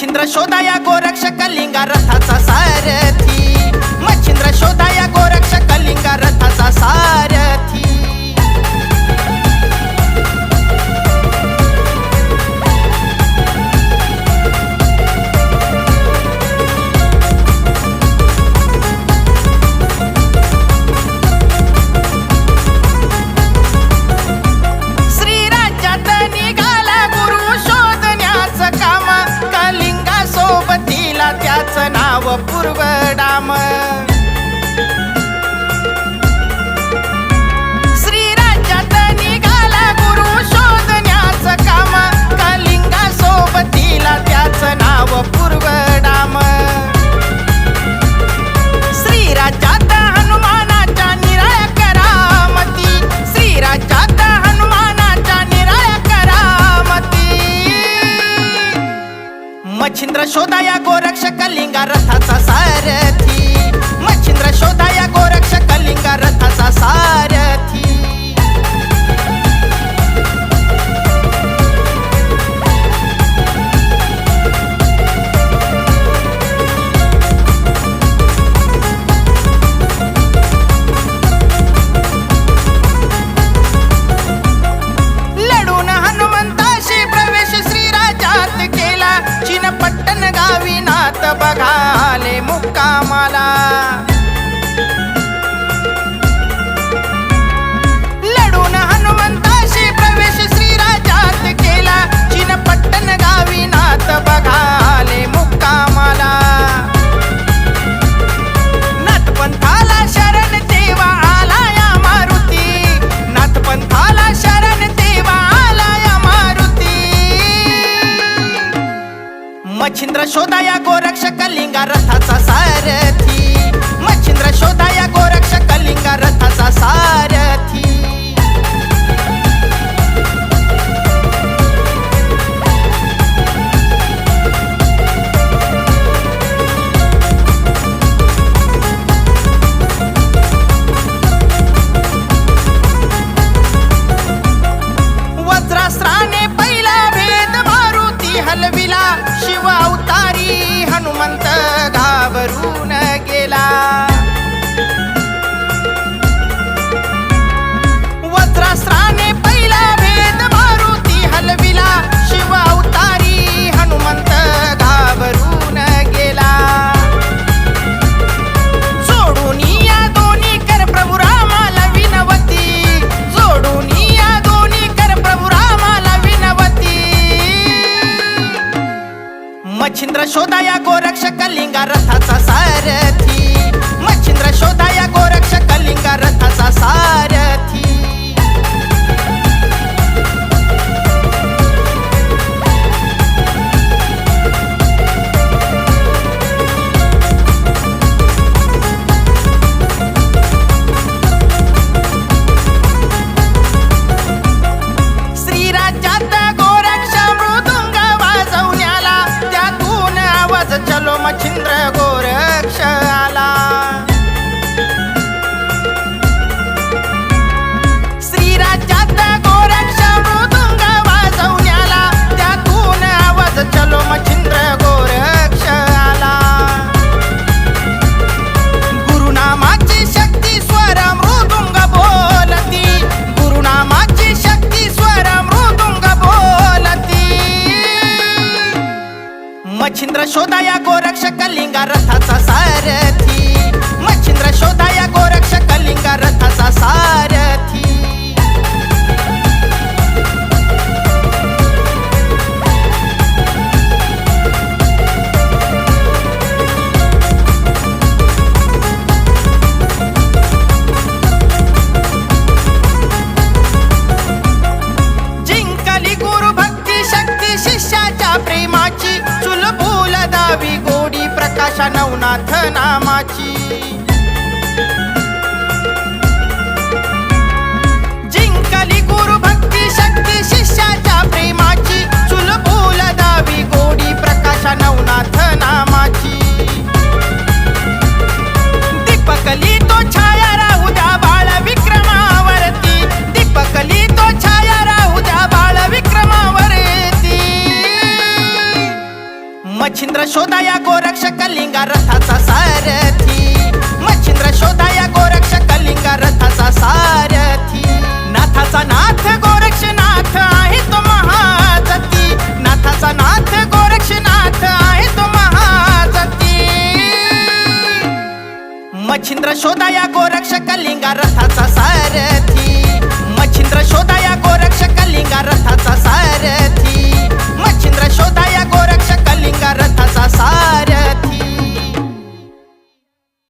मच्छिंद्र शोधाया गोरक्षक लिंगा रथाचा सारथी. मच्छिंद्र शोधाया शोधा या गोरक्षक लिंगा रथाचा सारथी. मच्छिंद्र शोधा या गोरक्षक लिंगा रथाचा सारथी. मच्छिंद्र शोधाया गोरक्ष लिंगा रथाचा सारथी. मच्छिंद्र शोधाया गोरक्षक लिंगा रथाचा सारथी. मच्छिंद्र शोधा या गोरक्षक लिंगा रथाचा सारथी. मच्छिंद्र शोधा या गोरक्षक लिंगा रथ इंद्र शोधाया गोरक्ष कलिंगा रथाचा सार. आशा नवनाथ नामाची. मच्छिंद्र शोधाया गोरक्ष कलिंगा रथाचा सारथी. मच्छिंद्र शोधाया गोरक्ष कलिंगा रथाचा सारथी. नाथाचा नाथ गोरक्षनाथ आहे तो